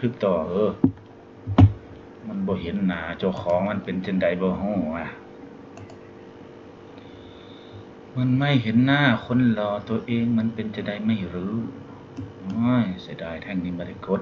ทึกต่อเออ มันบ่เห็นหน้าเจ้าของมันเป็นจังไดบ่ฮู้อะ มันไม่เห็นหน้าคนหล่อตัวเองมันเป็นจะได้ไม่รู้โอ้ยเสียดายแท่งนี้ไม่ได้กด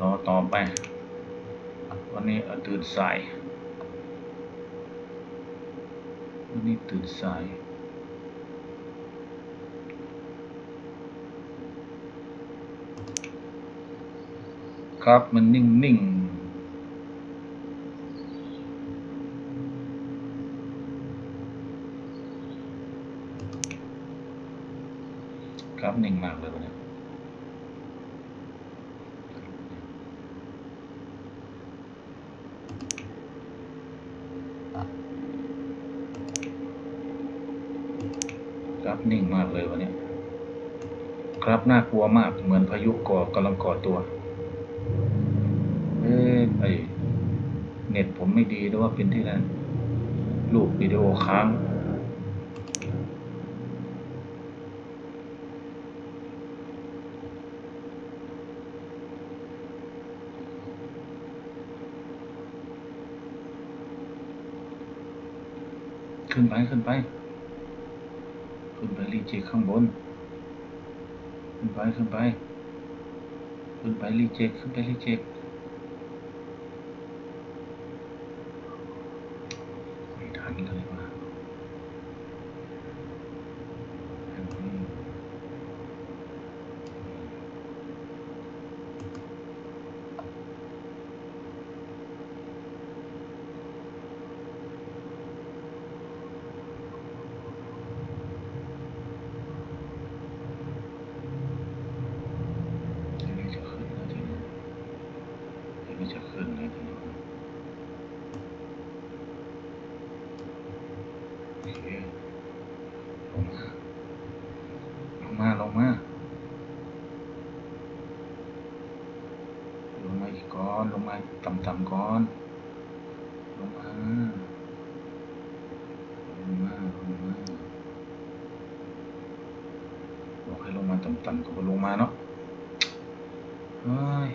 รอต่อไป วันนี้ตื่นสาย วันนี้ตื่นสาย ครับมันนิ่งนิ่งๆครับนิ่งมากเลยวันนี้ครับนิ่งมากเลยวันนี้ครับน่ากลัวมากเหมือนพายุก่อกำลังก่อตัว ไอ้เน็ตผมไม่ดีหรือว่าเป็นที่ไหนรูปวิดีโอค้างขึ้นไปขึ้นไป ขึ้นไปรีเจ็คข้างบน ขึ้นไปขึ้นไป ขึ้นไปรีเจ็คขึ้นไปรีเจ็คไม่ทันเลยว่ะอันนี้อันนี้จะขึ้นนะทีนี้อันนี้จะขึ้นนะทีนี้โอเค ลงมาลงมาลงมาลงมาอีกก่อน ลงมาต่ำๆก่อน ลงมาลงมาลงมาบอกให้ลงมาต่ำๆก็ลงมาเนาะเฮ้ย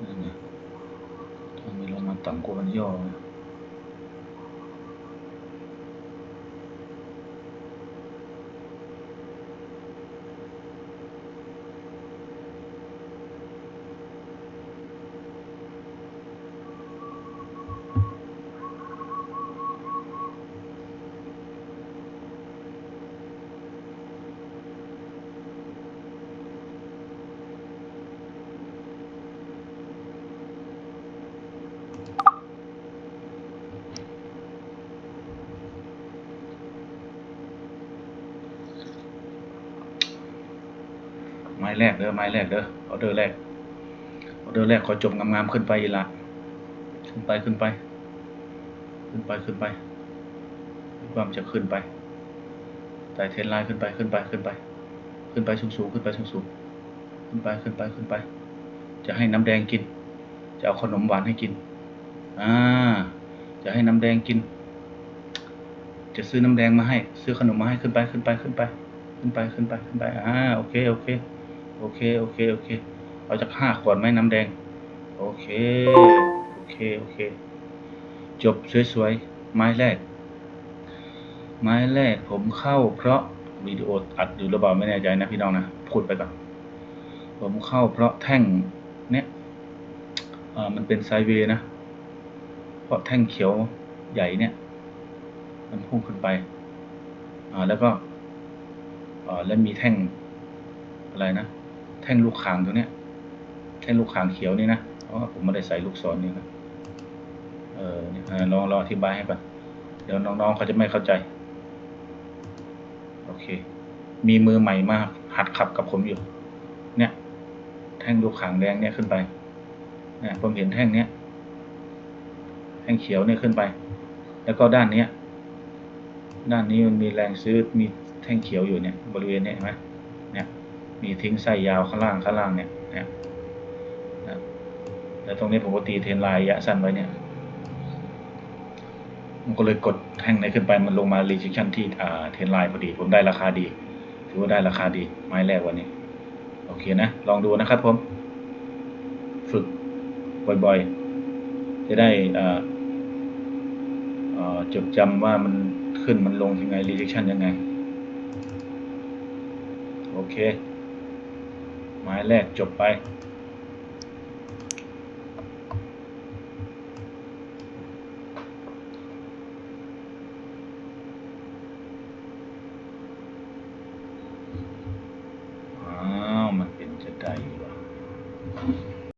นั่นไงถ้า ไม่ลง ไม้แรกเด้อไม้แรกเด้อออเดอร์แรกออเดอร์แรกขอจบงามๆขึ้นไปอีละขึ้นไปขึ้นไป ขึ้นไปขึ้นไปความจะขึ้นไปไต่เทรนไลน์ขึ้นไปขึ้นไปขึ้นไป ขึ้นไปสูงสูงๆขึ้นไปสูงสูงๆขึ้นไปขึ้นไปขึ้นไป จะให้น้ำแดงกิน จะเอาขนมหวานให้กินอ่าจะให้น้ำแดงกิน จะซื้อน้ำแดงมาให้ ซื้อขนมมาให้ขึ้นไปขึ้นไปขึ้นไป ขึ้นไปขึ้นไปขึ้นไปอ่าโอเคโอเค โอเค โอเค โอเค เอาจากห้าขวดไหมน้ำแดง โอเค โอเค โอเค จบสวยๆ ไม้แรก ไม้แรกผมเข้าเพราะวิดีโออัดอยู่หรือเปล่าไม่แน่ใจนะพี่น้องนะ พูดไปก่อน ผมเข้าเพราะแท่งเนี้ยอ่อมันเป็นไซเวย์นะ เพราะแท่งเขียวใหญ่เนี่ย มันพุ่งขึ้นไป อ่า แล้วก็ อ่อแล้วมีแท่งอะไรนะ แท่งลูกคางตัวเนี้ย แท่งลูกคางเขียวนี่นะเพราะว่าผมไม่ได้ใส่ลูกศรนี่นะเออลองลองอธิบายให้ก่อนเดี๋ยวน้องๆเขาจะไม่เข้าใจ โอเค มีมือใหม่มาหัดขับกับผมอยู่ เนี่ย แท่งลูกขางแดงเนี่ยขึ้นไปเนี่ยผมเห็นแท่งเนี้ย แท่งเขียวเนี่ยขึ้นไป แล้วก็ด้านเนี้ย ด้านนี้มันมีแรงซื้อ มีแท่งเขียวอยู่เนี่ย บริเวณเนี้ยเห็นไหมเนี่ย มีทิ้งไส้ยาวข้างล่างข้างล่างเนี่ยนะแล้วตรงนี้ผมก็ตีเทนไลน์ระยะสั้นไว้เนี่ยมันก็เลยกดแท่งไหนขึ้นไปมันลงมา rejection ที่อ่าเทนไลน์พอดี ผมได้ราคาดีถือว่าได้ราคาดี ไม้แรกวันนี้ โอเคนะ ลองดูนะครับผม ฝึกบ่อยๆ จะได้อ่าจดจำว่ามันขึ้นมันลงยังไง rejection ยังไง โอเค ไม้แรกจบไป